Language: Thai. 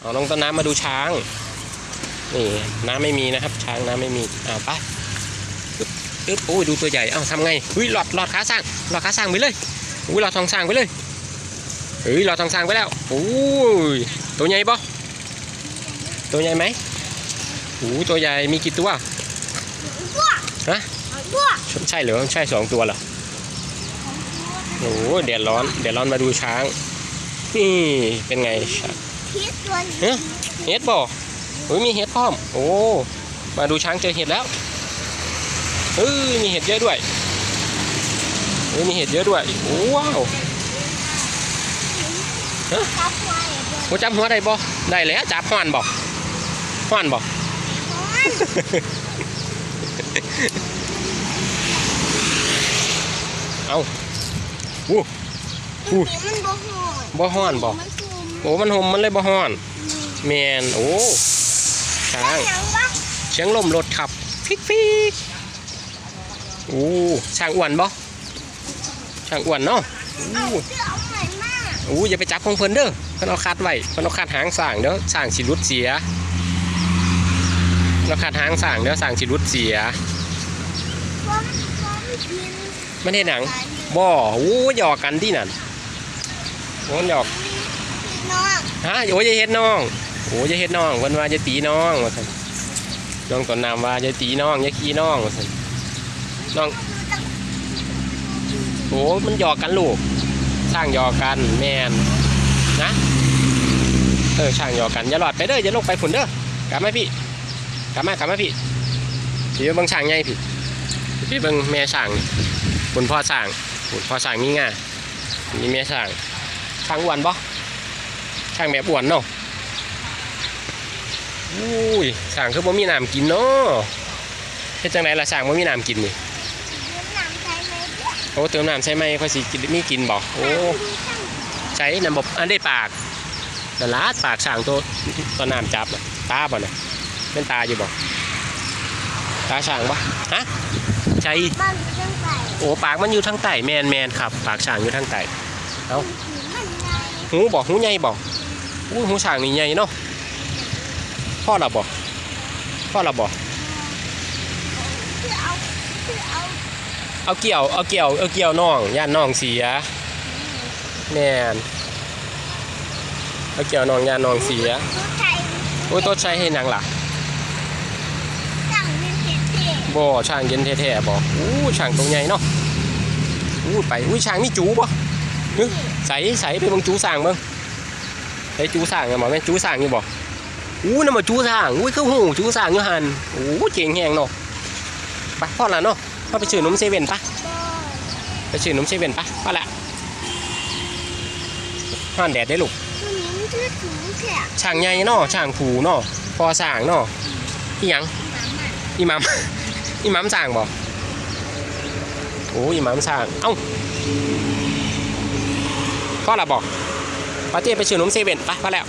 เอาลงต้นน้ำมาดูช้าง นี่น้ำไม่มีนะครับ ช้างน้ำไม่มีอ้าวไปอึ๊บอึ๊บโอ้ยดูตัวใหญ่เอ้าทำไงอุ้ยหลอดหลอดขาสร้างหลอดขาสร้างไปเลยอุ้ยหลอดทองสร้างไปเลยเฮ้ยหลอดทองสร้างไปแล้วโอ้ยตัวใหญ่ปะตัวใหญ่ไหมโอ้ยตัวใหญ่มีกี่ตัวตัวฮะตัวใช่เหรือใช่สองตัวเหรอโอ้ยแดดร้อนแดดร้อนมาดูช้างนี่เป็นไงช้าง พีชตัวนี้เอ๊ะเห็ดบ่โอ้ยมีเห็ดพร้อม โอ้ มาดูช้างเจอเห็ดแล้วเอ้ยมีเห็ดเยอะด้วยเอ้ยมีเห็ดเยอะด้วยโอ้ว้าวจับไว้เดี๋ยวโอ้จับหัวได้บ่ได้แล้วจับห้อนบ่ห้อนบ่ เอาอู้มันมันบ่หอยบ่ห้อนบ่ มันซุ่ม โอ้มันห่มมันเลยบ่ห้อนแมนโอ้ช้าแล้วงยังวะเสียงลมรถขับฟิกฟิกโอ้ช่างอ้วนบ่ช่างอ้วนเนาะเอาอู้เสื้อเอาใหม่มากอู้อย่าไปจับของเพิ่นเด้อเพิ่นเอาคัดไว้เพิ่นเอาคัดหางสร้างเด้อสร้างสิรุดเสียเราคัดหางสร้างเด้อสร้างสิรุดเสียพร้อมพร้อมกินไม่ได้หนังบ่อู้หยอกกันที่นั่นโอ้หยอกพี่ น้องฮะโอ้ยอย่าเฮ็ดน้องโอ้ยอย่าเฮ็ดน้องเพิ่นว่าจะตีน้องว่าซั่นน้องต้นน้ำว่าจะตีน้องอย่าขี้น้องว่าซั่นน้องโอ้มันหยอกกันลูกสร้างหยอกกันแมนนะเออช่างหยอกกันอย่าหลอดไปเด้ออย่าลงไปฝุ่นเด้อกลับมาพี่กลับมากลับมาพี่พี่เบิ่งช่างไงพี่พี่เบิ่งแม่ช่างฝุ่นพ่อช่างฝุ่นพ่อช่างมีง่ามีแม่ช่างช่างอ้วนบ่ ช่างแบบอ้วนเนาะอุ้ยช่างคือบ่มีน้ำกินเนาะเฮ็ดจังไดล่ะช่างบ่มีน้ำกินนี่เดี๋ยวน้ำใส่ไหมเดี๋ยวโอ้เติมน้ำใช่ไหมค่อยสิกินมีกินบอกโอ้ดูช่างใช้น้ำบบอันได้ปากนั่นละปากช่างตัวตัวน้ำจับน่ะตาบ่น่ะเป็นตาอยู่บ่ตาช่างบ่ฮะใช่บ้านเครื่องใส่โอ้ปากมันอยู่ทางใต้แมนแมนครับ ปากช่างอยู่ทางใต้เอ้ามันไงหูบอกหูใหญ่บอก อู้หูช่างนี่ใหญ่เนาะพ่อเราบอกพ่อเราบอกคือเอาเกี่ยวเอาเกี่ยวเอาเกี่ยวน้องย่านน้องเสียแน่นเอาเกี่ยวน้องย่านน้องเสียโอ้ยตัวใช้ให้นังล่ะสั่งเป็นเท่ๆบ่ช่างเย็นแท้ๆบ่อู้ช่างตัวใหญ่เนาะอู้ไปอุ้ยช่างนี่จูบ่นึกใส่ใส่ไปบิ่งจูสร้างเบิ่ง ใส่จูสร้างอะบ่แม่จูสร้างอยู่บ่อู้นั่นบ่จูสร้างอุ้ยคือหูจูสร้างอยู่หันโอ้เจ๋งแฮงเนาะไปพอละเนาะพ่อไปซื้อนมเซเว่นปะไปซื้อนมเซเว่นปะพอละฮ้อนแดดได้ลูกช่างใหญ่เนาะช่างผูเนาะพอสร้างเนาะอีหยังอีมัมอีมัมสร้างบ่โอ้อีมัมสร้างเอ้าพ่อละบอก ปาเต้ไปชื่อนมเซเว่นไปพอแล้ว